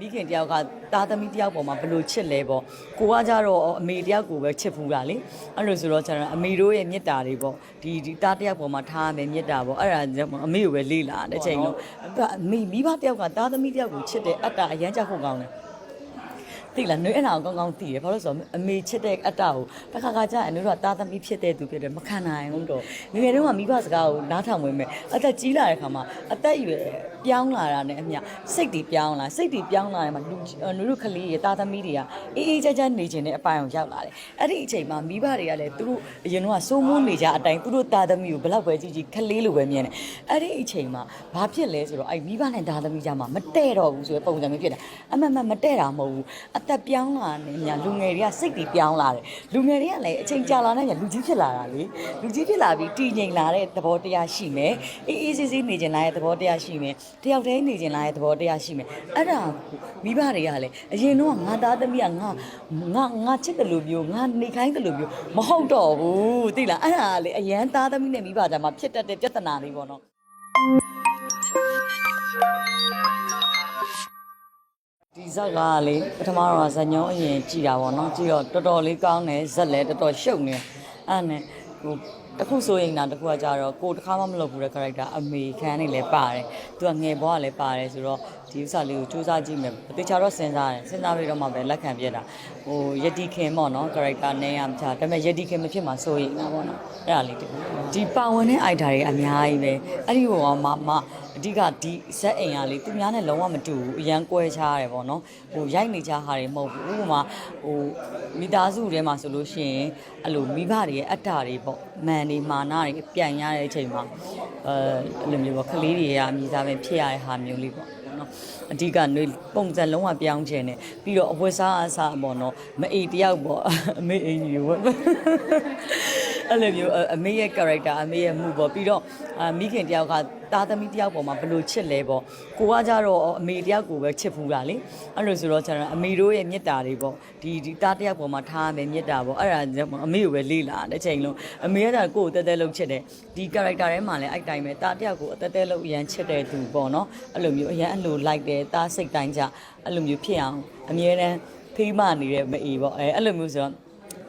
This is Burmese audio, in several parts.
မိခင်တယောက်ကသားသမီးတယောက်ပေါ်မှာဘယ်လိုချစ်လဲပေါ့ကိုကကြတော့အမေတယောက်ကိုပဲချစ်ဖူးတာလေအဲ့လိုဆိုတော့ကျတော့အမေတို့ရဲ့မေတ္တာတွေပေါ့ဒီဒီသားတယောက်ပေါ်မှာထားရမယ်မေတ္တာပေါ့အဲ့ဒါကြောင့်အမေကိုပဲလေးလာတဲ့ချိန်လုံးအမေမိဘတယောက်ကသားသမီးတယောက်ကိုချစ်တဲ့အတ္တအရန်ကြောက်ဖို့ကောင်းတယ် သိလားနှွေးအနာကိုကောင်းကောင်းသိတယ်ဘာလို့လဲဆိုတော့အမေချစ်တဲ့အတ္တကိုတစ်ခါခါကျရင်တို့ကတာသမီဖြစ်တဲ့သူဖြစ်တယ်မခံနိုင်ဘူးတော့ငယ်ငယ်တုန်းကမိဘစကားကိုနားထောင်ဝင်မယ်အသက်ကြီးလာတဲ့ခါမှာအသက်အရွယ်ပြောင်းလာတာနဲ့အမျှစိတ်တွေပြောင်းလာစိတ်တွေပြောင်းလာရင်မှလူလူတို့ကလေးရဲ့တာသမီတွေကအေးအေးချမ်းချမ်းနေခြင်းတဲ့အပိုင်းကိုရောက်လာတယ်အဲ့ဒီအချိန်မှာမိဘတွေကလည်းသူတို့အရင်တော့စိုးမိုးနေကြအတိုင်းသူတို့တာသမီကိုဘလောက်ပဲကြည့်ကြည့်ကလေးလိုပဲမြင်တယ်အဲ့ဒီအချိန်မှာဘာဖြစ်လဲဆိုတော့အဲ့မိဘနဲ့တာသမီကြမှာမတဲ့တော့ဘူးဆိုတဲ့ပုံစံမျိုးဖြစ်တာအမှန်မှန်မတဲ့တာမဟုတ်ဘူးအသက်ပြောင်းလာနေညာလူငယ်တွေကစိတ်တွေပြောင်းလာတယ်လူငယ်တွေကလည်းအချိန်ကြာလာတဲ့ညာလူကြီးဖြစ်လာတာလေလူကြီးဖြစ်လာပြီးတည်ငြိမ်လာတဲ့သဘောတရားရှိမယ်အေးအေးဆေးဆေးနေကျင်လာတဲ့သဘောတရားရှိမယ်တယောက်တည်းနေကျင်လာတဲ့သဘောတရားရှိမယ်အဲ့ဒါမိဘတွေကလည်းအရင်တော့ငါသားသမီးကငါငါငါချစ်တယ်လို့မျိုးငါနေခိုင်းတယ်လို့မျိုးမဟုတ်တော့ဘူးသိလားအဲ့ဒါကလေအရန်သားသမီးနဲ့မိဘကြားမှာဖြစ်တတ်တဲ့ပြဿနာလေးပေါ့နော် ဒီဇက်ကလေပထမတော့ဇညောအရင်ကြည်တာပေါ့နော်ကြည်တော့တော်တော်လေးကောင်းတယ်ဇက်လည်းတော်တော်ရှုပ်နေအဲ့နဲ့ဟိုတစ်ခုဆိုရင်တော့တစ်ခုကကြတော့ကိုတစ်ခါမှမလုပ်ဘူးတဲ့ character အမေခန်းနေလည်းပါတယ်သူကငယ်ဘွားကလည်းပါတယ်ဆိုတော့ ဒီဥစ္စာလေးကိုစူးစမ်းကြည့်မယ်တခြားတော့စဉ်းစားတယ်စဉ်းစားပြီးတော့မှပဲလက်ခံပြတာဟိုယတိခင်ပေါ့နော် character နဲ့ရမှာဒါပေမဲ့ယတိခင်မဖြစ်မှာစိုးရိမ်တာပေါ့နော်အဲ့ဒါလေးဒီပါဝင်တဲ့ idea တွေအများကြီးပဲအဲ့ဒီဟိုကမှမအဓိကဒီဇက်အိမ်ကလေသူများနဲ့လုံးဝမတူဘူးအရန်ကွဲခြားတယ်ပေါ့နော်ဟိုရိုက်နေကြဟာတွေမဟုတ်ဘူးဥပမာဟိုမိသားစုထဲမှာဆိုလို့ရှိရင်အဲ့လိုမိဘတွေရဲ့အတ္တတွေပေါ့မန်တွေမာနတွေပြန်ရတဲ့အချိန်မှာအဲအဲ့လိုမျိုးပေါ့ကလေးတွေကအမိသားပဲဖြစ်ရတဲ့ဟာမျိုးလေးပေါ့နော် အဓိကနှွေပုံစံလုံးဝပြောင်းချင်တယ်ပြီးတော့အဝတ်စားအစားပေါ့နော်မအိတယောက်ပေါ့အမေအင်ကြီးပေါ့ အဲ့လိုမျိုးအမေရဲ့ character အမေရဲ့မှုပေါ့ပြီးတော့အာမိခင်တယောက်ကသားသမီးတယောက်ပေါ်မှာဘယ်လိုချစ်လဲပေါ့ကိုကကြတော့အမေတယောက်ကိုပဲချစ်ဖူးတာလေအဲ့လိုဆိုတော့ကျတော့အမေတို့ရဲ့မေတ္တာတွေပေါ့ဒီဒီသားတယောက်ပေါ်မှာထားရမယ်မေတ္တာပေါ့အဲ့ဒါကြောင့်အမေကိုပဲလေးလာတဲ့ချိန်လုံးအမေကကြကိုယ်ကိုတဲတဲလုံးချစ်တယ်ဒီ character ထဲမှာလည်းအဲ့တိုင်းပဲသားတယောက်ကိုအတဲတဲလုံးအရန်ချစ်တဲ့သူပေါ့နော်အဲ့လိုမျိုးအရန်အလိုလိုက်တယ်သားစိတ်တိုင်းကြအဲ့လိုမျိုးဖြစ်အောင်အမြဲတမ်းဖိမနေတဲ့မအေပေါ့အဲအဲ့လိုမျိုးဆိုတော့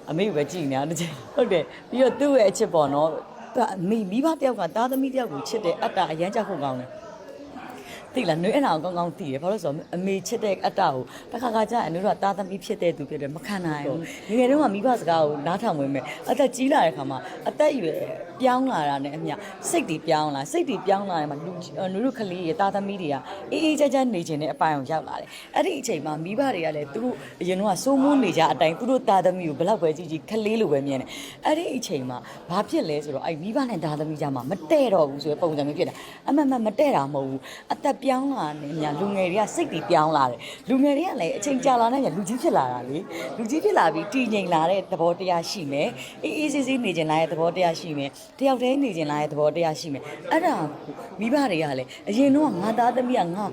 အမေပဲကြည်နေတာတစ်ချိန်ဟုတ်တယ်ပြီးတော့သူ့ရဲ့အချစ်ပေါ့နော်သူကအမေမိဘတယောက်ကသားသမီးတယောက်ကိုချစ်တဲ့အတ္တအရန်ကြောက်ဖို့ကောင်းတယ် သိလားနှွေးအနာကိုကောင်းကောင်းသိတယ်ဘာလို့လဲဆိုတော့အမေချစ်တဲ့အတ္တကိုတစ်ခါခါကျရင်တို့ကသားသမီးဖြစ်တဲ့သူဖြစ်တယ်မခံနိုင်ဘူးငယ်ငယ်တုန်းကမိဘစကားကိုနားထောင်ဝင်မယ်အသက်ကြီးလာတဲ့ခါမှာအသက်အရွယ်ပြောင်းလာတာနဲ့အမျှစိတ်တွေပြောင်းလာစိတ်တွေပြောင်းလာတယ်မှာလူလူတို့ကလေးရဲ့သားသမီးတွေကအေးအေးချမ်းချမ်းနေခြင်းတဲ့အပိုင်းကိုရောက်လာတယ်အဲ့ဒီအချိန်မှာမိဘတွေကလည်းသူတို့အရင်တော့စိုးမိုးနေကြအတိုင်းသူတို့သားသမီးကိုဘလောက်ပဲကြည့်ကြည့်ကလေးလိုပဲမြင်တယ်အဲ့ဒီအချိန်မှာဘာဖြစ်လဲဆိုတော့အဲ့မိဘနဲ့သားသမီးကြမှာမတဲ့တော့ဘူးဆိုတဲ့ပုံစံမျိုးဖြစ်တာအမှန်မှန်မတဲ့တာမဟုတ်ဘူးအသက်ပြောင်းလာနေညာလူငယ်တွေကစိတ်တွေပြောင်းလာတယ်လူငယ်တွေကလည်းအချိန်ကြာလာတဲ့ညာလူကြီးဖြစ်လာတာလေလူကြီးဖြစ်လာပြီးတည်ငြိမ်လာတဲ့သဘောတရားရှိမယ်အေးအေးဆေးဆေးနေကျင်လာတဲ့သဘောတရားရှိမယ်တယောက်တည်းနေကျင်လာတဲ့သဘောတရားရှိမယ်အဲ့ဒါမိဘတွေကလည်းအရင်တော့ငါသားသမီးကငါ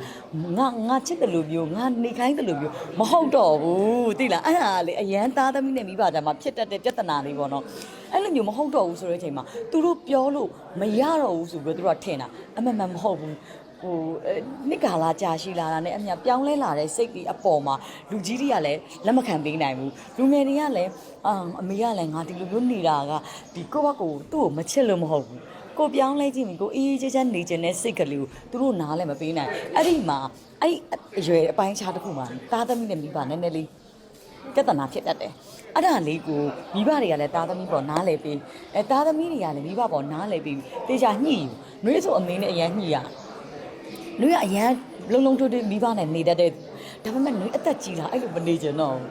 ငါငါချစ်တယ်လို့မျိုးငါနေခိုင်းတယ်လို့မျိုးမဟုတ်တော့ဘူးသိလားအဲ့ဒါကလေအရန်သားသမီးနဲ့မိဘကြားမှာဖြစ်တတ်တဲ့ပြဿနာလေးပေါ့နော်အဲ့လိုမျိုးမဟုတ်တော့ဘူးဆိုတဲ့အချိန်မှာသူတို့ပြောလို့မရတော့ဘူးဆိုပြီးတော့သူတို့ကထင်တာအမှန်မှန်မဟုတ်ဘူး ဟိုအဲနှစ်ကာလာကြာရှိလာတာနဲ့အမြပြောင်းလဲလာတဲ့စိတ်တွေအပေါ်မှာလူကြီးတွေကလည်းလက်မခံပေးနိုင်ဘူးလူငယ်တွေကလည်းအာအမေကလည်းငါဒီလိုမျိုးနေတာကဒီကိုယ့်ဘက်ကိုသူ့ကိုမချစ်လို့မဟုတ်ဘူးကိုပြောင်းလဲကြည့်ပြီကိုအေးအေးချမ်းချမ်းနေခြင်းနဲ့စိတ်ကလေးကိုသူတို့နားလည်းမပေးနိုင်အဲ့ဒီမှာအဲ့ဒီအရွယ်အပိုင်းခြားတစ်ခုမှာသားသမီးနဲ့မိဘနည်းနည်းလေးပြဿနာဖြစ်တတ်တယ်အဲ့ဒါလေးကိုမိဘတွေကလည်းသားသမီးပေါ်နားလဲပေးအဲသားသမီးတွေကလည်းမိဘပေါ်နားလဲပေးတေချာညှိယူနှွေးဆိုအမေနဲ့အရန်ညှိရ နှွေးကအရန်လုံလုံထွတ်ထွတ်မိဘနဲ့နေတတ်တဲ့ဒါပေမဲ့နှွေးအသက်ကြီးလာအဲ့လိုမနေချင်တော့ဘူး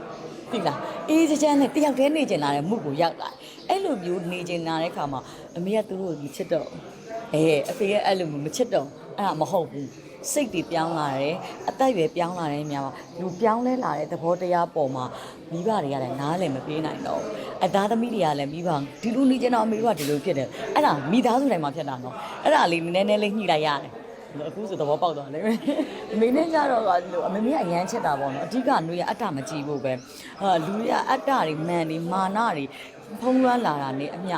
သိလားအေးစချမ်းနဲ့တယောက်တည်းနေချင်လာတဲ့မှုကိုရောက်လာအဲ့လိုမျိုးနေချင်လာတဲ့ခါမှာအမေကသူတို့ကိုမချစ်တော့အဲအဖေကအဲ့လိုမချစ်တော့အဲ့ဒါမဟုတ်ဘူးစိတ်တွေပြောင်းလာတယ်အသက်အရွယ်ပြောင်းလာတဲ့နေရာမှာလူပြောင်းလဲလာတဲ့သဘောတရားပေါ်မှာမိဘတွေကလည်းနားလည်းမပြေးနိုင်တော့ဘူးအသားသမီးတွေကလည်းမိဘဒီလိုနေချင်တော့အမေကဒီလိုဖြစ်တယ်အဲ့ဒါမိသားစုတိုင်းမှာဖြစ်တာနော်အဲ့ဒါလေးနည်းနည်းလေးညှိလိုက်ရတယ် အခုဆိုသဘောပေါက်သွားတယ်အမေနဲ့ကြတော့ကလို့အမေမေကအရန်ချစ်တာပေါ့နော်အဓိကနှွေးရအတ္တမကြည့်ဖို့ပဲဟာလူတွေကအတ္တတွေမန်တွေမာနတွေဖုံးလွှမ်းလာတာနဲ့အမျှ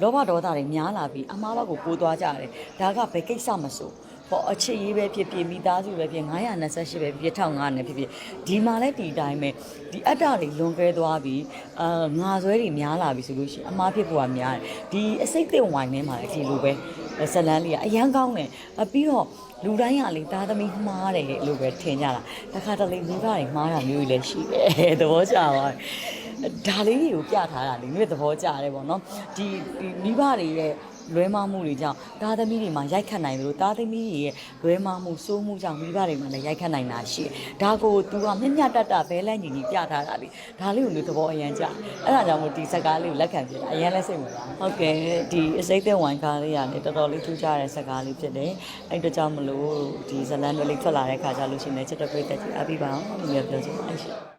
လောဘဒေါသတွေများလာပြီးအမားဘက်ကိုပိုးသွားကြတယ်ဒါကဘယ်ကိစ္စမဆိုပေါ့အချစ်ရေးပဲဖြစ်ဖြစ်မိသားစုပဲဖြစ်928ပဲဖြစ်ဖြစ်1500နဲ့ဖြစ်ဖြစ်ဒီမှာလည်းဒီအတိုင်းပဲဒီအတ္တတွေလွန်ကဲသွားပြီးအာငါဆွဲတွေများလာပြီဆိုလို့ရှိရင်အမားဖြစ်ဖို့ကများတယ်ဒီအစိတ်သက်ဝိုင်းထဲမှာလည်းဒီလိုပဲ ဇလန်းလေးကအရန်ကောင်းတယ်အပြီးတော့လူတိုင်းကလေသားသမီးမှားတယ်လို့ပဲထင်ကြတာတခါတလေမိဘတွေမှားတာမျိုးကြီးလည်းရှိတယ်သဘောကျပါတယ်ဒါလေးတွေကိုပြထားတာလေမြို့သဘောကျတယ်ပေါ့နော်ဒီဒီမိဘတွေရဲ့ လွဲမှားမှုတွေကြောင့်သားသမီးတွေမှာရိုက်ခတ်နိုင်တယ်လို့သားသမီးတွေရဲ့လွဲမှားမှုစိုးမှုကြောင့်မိဘတွေမှာလည်းရိုက်ခတ်နိုင်တာရှိတယ်ဒါကို तू ကမျက်မျက်တတဘဲလန့်ညီညီပြထားတာလေဒါလေးကိုလူသဘောအရန်ကြအဲ့ဒါကြောင့်မို့ဒီစကားလေးကိုလက်ခံပြတာအရန်လဲစိတ်ဝင်စားဟုတ်ကဲ့ဒီအစိမ့်သက်ဝိုင်းကားလေးကလည်းတော်တော်လေးထူးခြားတဲ့စကားလေးဖြစ်တယ်အဲ့ဒါကြောင့်မလို့ဒီဇလန်တွေလေးထွက်လာတဲ့ခါကျလို့ရှိရင်လည်းချက်တော့ပြည့်တက်ကြည့်အပြီးပါအောင်လို့ပြောချင်ပါတယ်ရှင်